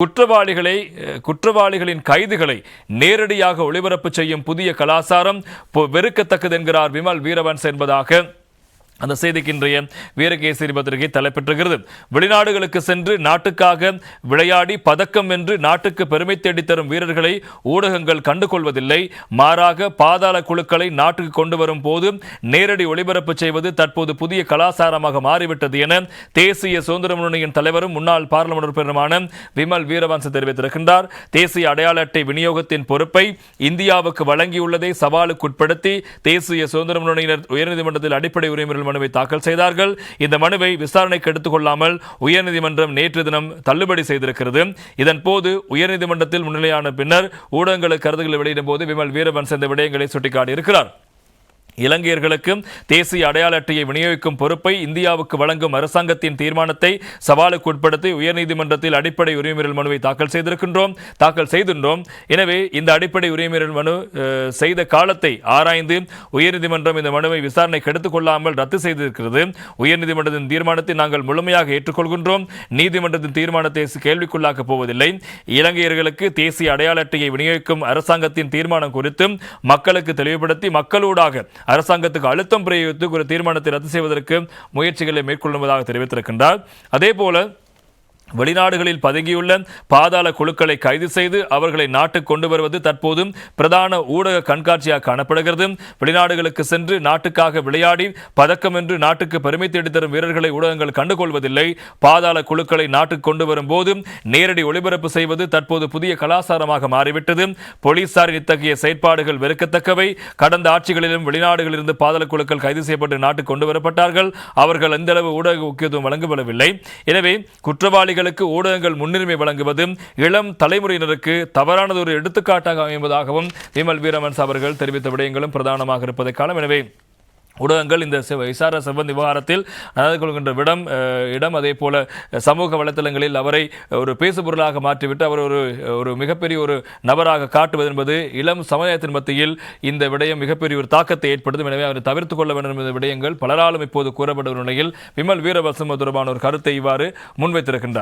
குற்றவாளிகளை குற்றவாளிகளின் கைதுகளை நேரடியாக ஒளிபரப்பு செய்யும் புதிய கலாச்சாரம் பொ- வெறுக்கத்தக்கது என்கிறார் விமல் வீரவன்ஸ் என்பதாக அந்த செய்திக்கு இன்றைய வீரகேசரி பத்திரிகை தலைப்பெற்றுகிறது வெளிநாடுகளுக்கு சென்று நாட்டுக்காக விளையாடி பதக்கம் வென்று நாட்டுக்கு பெருமை தேடித்தரும் வீரர்களை ஊடகங்கள் கண்டுகொள்வதில்லை. மாறாக பாதாள குழுக்களை நாட்டுக்கு கொண்டு வரும் போது நேரடி ஒளிபரப்பு செய்வது தற்போது புதிய கலாச்சாரமாக மாறிவிட்டது என தேசிய சுதந்திர முன்னணியின் தலைவரும் முன்னாள் பாராளுமன்ற உறுப்பினருமான விமல் வீரவன்ச தெரிவித்திருக்கின்றார். தேசிய அடையாள அட்டை விநியோகத்தின் பொறுப்பை இந்தியாவுக்கு வழங்கியுள்ளதை சவாலுக்குட்படுத்தி தேசிய சுதந்திர முன்னணியினர் உயர்நீதிமன்றத்தில் அடிப்படை உரிமைகள் மனுவை தாக்கல் செய்தார்கள். இந்த மனுவை விசாரணைக்கு எடுத்துக் கொள்ளாமல் உயர்நீதிமன்றம் நேற்று தினம் தள்ளுபடி செய்திருக்கிறது. இதன் போது உயர்நீதிமன்றத்தில் முன்னிலையான பின்னர் ஊடகங்களுக்கு கருத்துக்களை வெளியிடும் போது விமல் வீரவன்ஸ் இந்த விடயங்களை சுட்டிக்காட்டியிருக்கிறார். இலங்கையர்களுக்கு தேசிய அடையாள அட்டையை விநியோகிக்கும் பொறுப்பை இந்தியாவுக்கு வழங்கும் அரசாங்கத்தின் தீர்மானத்தை சவாலுக்கு உட்படுத்தி உயர்நீதிமன்றத்தில் அடிப்படை உரிமையல் மனுவை தாக்கல் செய்திருக்கின்றோம். தாக்கல் செய்துள்ளோம். எனவே இந்த அடிப்படை உரிமையல் மனு செய்த காலத்தை ஆராய்ந்து உயர்நீதிமன்றம் இந்த மனுவை விசாரணைக்கு எடுத்துக் கொள்ளாமல் ரத்து செய்திருக்கிறது. உயர்நீதிமன்றத்தின் தீர்மானத்தை நாங்கள் முழுமையாக ஏற்றுக்கொள்கின்றோம். நீதிமன்றத்தின் தீர்மானத்தை கேள்விக்குள்ளாக்கப் போவதில்லை. இலங்கையர்களுக்கு தேசிய அடையாள அட்டையை விநியோகிக்கும் அரசாங்கத்தின் தீர்மானம் குறித்து மக்களுக்கு தெளிவுபடுத்தி மக்களூடாக அரசாங்கத்துக்கு அழுத்தம் பிரயோகித்து ஒரு தீர்மானத்தை ரத்து செய்வதற்கு முயற்சிகளை மேற்கொள்ளுவதாக தெரிவித்திருக்கின்றார். அதேபோல வெளிநாடுகளில் பதுங்கியுள்ள பாதாள குழுக்களை கைது செய்து அவர்களை நாட்டுக்கு கொண்டு வருவது தற்போது பிரதான ஊடக கண்காட்சியாக காணப்படுகிறது. வெளிநாடுகளுக்கு சென்று நாட்டுக்காக விளையாடி பதக்கம் என்று நாட்டுக்கு பெருமை தேடி தரும் வீரர்களை ஊடகங்கள் கண்டுகொள்வதில்லை. பாதாள குழுக்களை நாட்டுக்கு கொண்டு வரும்போது நேரடி ஒளிபரப்பு செய்வது தற்போது புதிய கலாச்சாரமாக மாறிவிட்டது. போலீசாரின் இத்தகைய செயற்பாடுகள் வெறுக்கத்தக்கவை. கடந்த ஆட்சிகளிலும் வெளிநாடுகளிலிருந்து பாதாள குழுக்கள் கைது செய்யப்பட்டு நாட்டுக்கு கொண்டு வரப்பட்டார்கள். அவர்கள் எந்த அளவு ஊடக முக்கியத்துவம் வழங்கப்படவில்லை. எனவே செய்திகளுக்கு ஊடகங்கள் முன்னுரிமை வழங்குவது இளம் தலைமுறையினருக்கு தவறானது ஒரு எடுத்துக்காட்டாக அமைவதாகவும் விமல் வீரமன்ஸ் அவர்கள் தெரிவித்த விடயங்களும் பிரதானமாக இருப்பதை காலம் எனவே ஊடகங்கள் இந்த விசார செவ்வந்தி விவகாரத்தில் நடந்து கொள்கின்ற விடம் இடம் அதே போல சமூக வலைத்தளங்களில் அவரை ஒரு பேசுபொருளாக மாற்றிவிட்டு அவர் ஒரு ஒரு மிகப்பெரிய ஒரு நபராக காட்டுவது என்பது இளம் சமுதாயத்தின் மத்தியில் இந்த விடயம் மிகப்பெரிய ஒரு தாக்கத்தை ஏற்படுத்தும். எனவே அவரை தவிர்த்து கொள்ள வேண்டும் என்ற விடயங்கள் பலராலும் இப்போது கூறப்பட்ட நிலையில் விமல் வீரவசம் தொடர்பான ஒரு கருத்தை இவ்வாறு முன்வைத்திருக்கின்றார்.